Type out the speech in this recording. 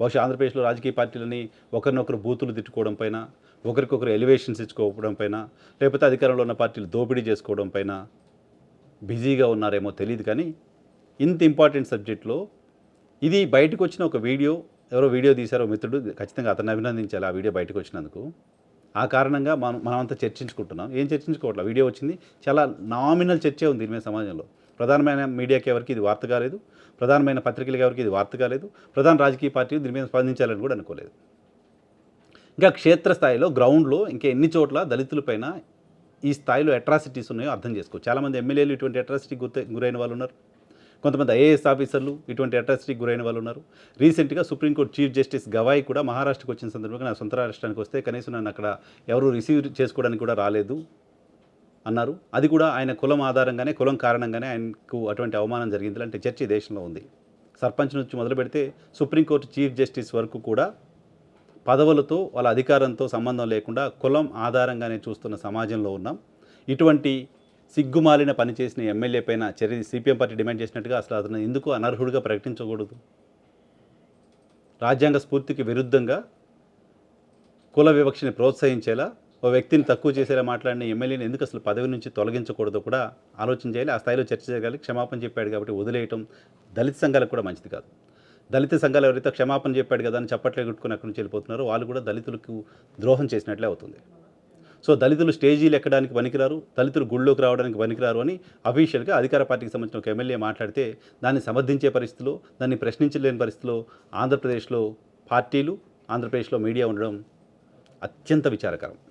బహుశా ఆంధ్రప్రదేశ్లో రాజకీయ పార్టీలని ఒకరినొకరు బూతులు తిట్టుకోవడం పైన ఒకరికొకరు ఎలివేషన్స్ ఇచ్చుకోవడం పైన లేకపోతే అధికారంలో ఉన్న పార్టీలు దోపిడీ చేసుకోవడం పైన బిజీగా ఉన్నారేమో తెలియదు కానీ ఇంత ఇంపార్టెంట్ సబ్జెక్ట్లో ఇది బయటకు వచ్చిన ఒక వీడియో ఎవరో వీడియో తీశారో మిత్రుడు ఖచ్చితంగా అతన్ని అభినందించాలి ఆ వీడియో బయటకు వచ్చినందుకు. ఆ కారణంగా మనం మనమంతా చర్చించుకుంటున్నాం. ఏం చర్చించుకోవట్లేదు వీడియో వచ్చింది. చాలా నామినల్ చర్చే ఉంది దీని మీద సమాజంలో. ప్రధానమైన మీడియాకి ఎవరికి ఇది వార్త కాలేదు ప్రధానమైన పత్రికలకు ఎవరికి ఇది వార్త కాలేదు ప్రధాన రాజకీయ పార్టీలు దీని మీద స్పందించాలని కూడా అనుకోలేదు. ఇంకా క్షేత్రస్థాయిలో గ్రౌండ్లో ఇంకా ఎన్ని చోట్ల దళితులపైన ఈ స్థాయిలో అట్రాసిటీస్ ఉన్నాయో అర్థం చేసుకో. చాలామంది ఎమ్మెల్యేలు ఇటువంటి అట్రాసిటీ గుర్తు గురైన వాళ్ళు ఉన్నారు కొంతమంది ఐఏఎస్ ఆఫీసర్లు ఇటువంటి అట్రాసిటీకి గురైన వాళ్ళు ఉన్నారు రీసెంట్గా సుప్రీంకోర్టు చీఫ్ జస్టిస్ గవాయ్ కూడా మహారాష్ట్రకు వచ్చిన సందర్భంగా నా సొంత రాష్ట్రానికి వస్తే కనీసం నన్ను అక్కడ ఎవరు రిసీవ్ చేసుకోవడానికి కూడా రాలేదు. అన్నారు. అది కూడా ఆయన కులం ఆధారంగానే కులం కారణంగానే ఆయనకు అటువంటి అవమానం జరిగింది. అంటే చర్చ దేశంలో ఉంది. సర్పంచ్ నుంచి మొదలు పెడితే సుప్రీంకోర్టు చీఫ్ జస్టిస్ వరకు కూడా పదవులతో వాళ్ళ అధికారంతో సంబంధం లేకుండా కులం ఆధారంగానే చూస్తున్న సమాజంలో ఉన్నాం. ఇటువంటి సిగ్గుమాలిన పనిచేసిన ఎమ్మెల్యే పైన చర్య సిపిఎం పార్టీ డిమాండ్ చేసినట్టుగా అసలు అతను ఎందుకు అనర్హుడిగా ప్రకటించకూడదు? రాజ్యాంగ స్ఫూర్తికి విరుద్ధంగా కుల వివక్షని ప్రోత్సహించేలా ఓ వ్యక్తిని తక్కువ చేసేలా మాట్లాడిన ఎమ్మెల్యేని ఎందుకు అసలు పదవి నుంచి తొలగించకూడదు కూడా ఆలోచన చేయాలి. ఆ స్థాయిలో చర్చ జరగాలి. క్షమాపణ చెప్పాడు కాబట్టి వదిలేయటం దళిత సంఘాలకు కూడా మంచిది కాదు. దళిత సంఘాలు ఎవరైతే క్షమాపణ చెప్పాడు కదా అని చప్పట్లే కొట్టుకుని అక్కడి నుంచి వెళ్ళిపోతున్నారో వాళ్ళు కూడా దళితులకు ద్రోహం చేసినట్లే అవుతుంది. సో దళితులు స్టేజీలు ఎక్కడానికి పనికిరారు దళితులు గుళ్ళోకి రావడానికి పనికిరారు అని అఫీషియల్గా అధికార పార్టీకి సంబంధించిన ఒక ఎమ్మెల్యే మాట్లాడితే దాన్ని సమర్థించే పరిస్థితిలో దాన్ని ప్రశ్నించలేని పరిస్థితిలో ఆంధ్రప్రదేశ్లో పార్టీలు ఆంధ్రప్రదేశ్లో మీడియా ఉండడం అత్యంత విచారకరం.